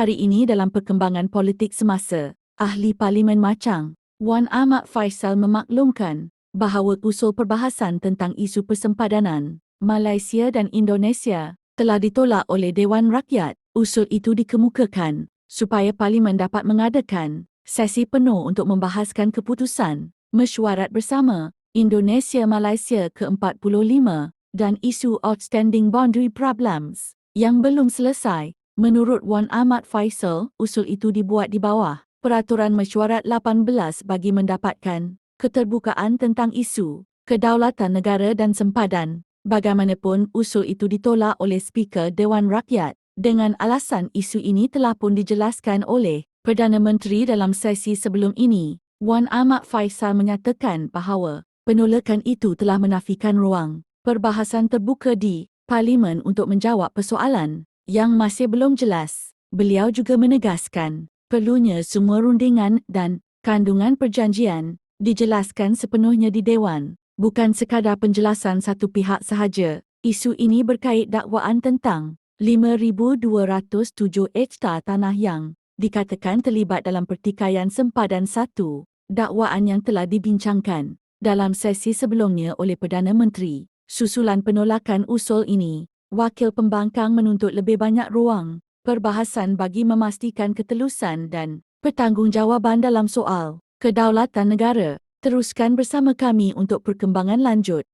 Hari ini dalam perkembangan politik semasa, Ahli Parlimen Macang, Wan Ahmad Faisal memaklumkan bahawa usul perbahasan tentang isu persempadanan Malaysia dan Indonesia telah ditolak oleh Dewan Rakyat. Usul itu dikemukakan supaya Parlimen dapat mengadakan sesi penuh untuk membahaskan keputusan mesyuarat bersama Indonesia-Malaysia ke-45 dan isu outstanding boundary problems yang belum selesai. Menurut Wan Ahmad Faisal, usul itu dibuat di bawah Peraturan Mesyuarat 18 bagi mendapatkan keterbukaan tentang isu kedaulatan negara dan sempadan. Bagaimanapun, usul itu ditolak oleh Speaker Dewan Rakyat dengan alasan isu ini telah pun dijelaskan oleh Perdana Menteri dalam sesi sebelum ini. Wan Ahmad Faisal menyatakan bahawa penolakan itu telah menafikan ruang perbahasan terbuka di Parlimen untuk menjawab persoalan yang masih belum jelas. Beliau juga menegaskan perlunya semua rundingan dan kandungan perjanjian dijelaskan sepenuhnya di Dewan, bukan sekadar penjelasan satu pihak sahaja. Isu ini berkait dakwaan tentang 5,207 hektar tanah yang dikatakan terlibat dalam pertikaian sempadan satu, dakwaan yang telah dibincangkan dalam sesi sebelumnya oleh Perdana Menteri. Susulan penolakan usul ini, wakil pembangkang menuntut lebih banyak ruang perbahasan bagi memastikan ketelusan dan pertanggungjawaban dalam soal kedaulatan negara. Teruskan bersama kami untuk perkembangan lanjut.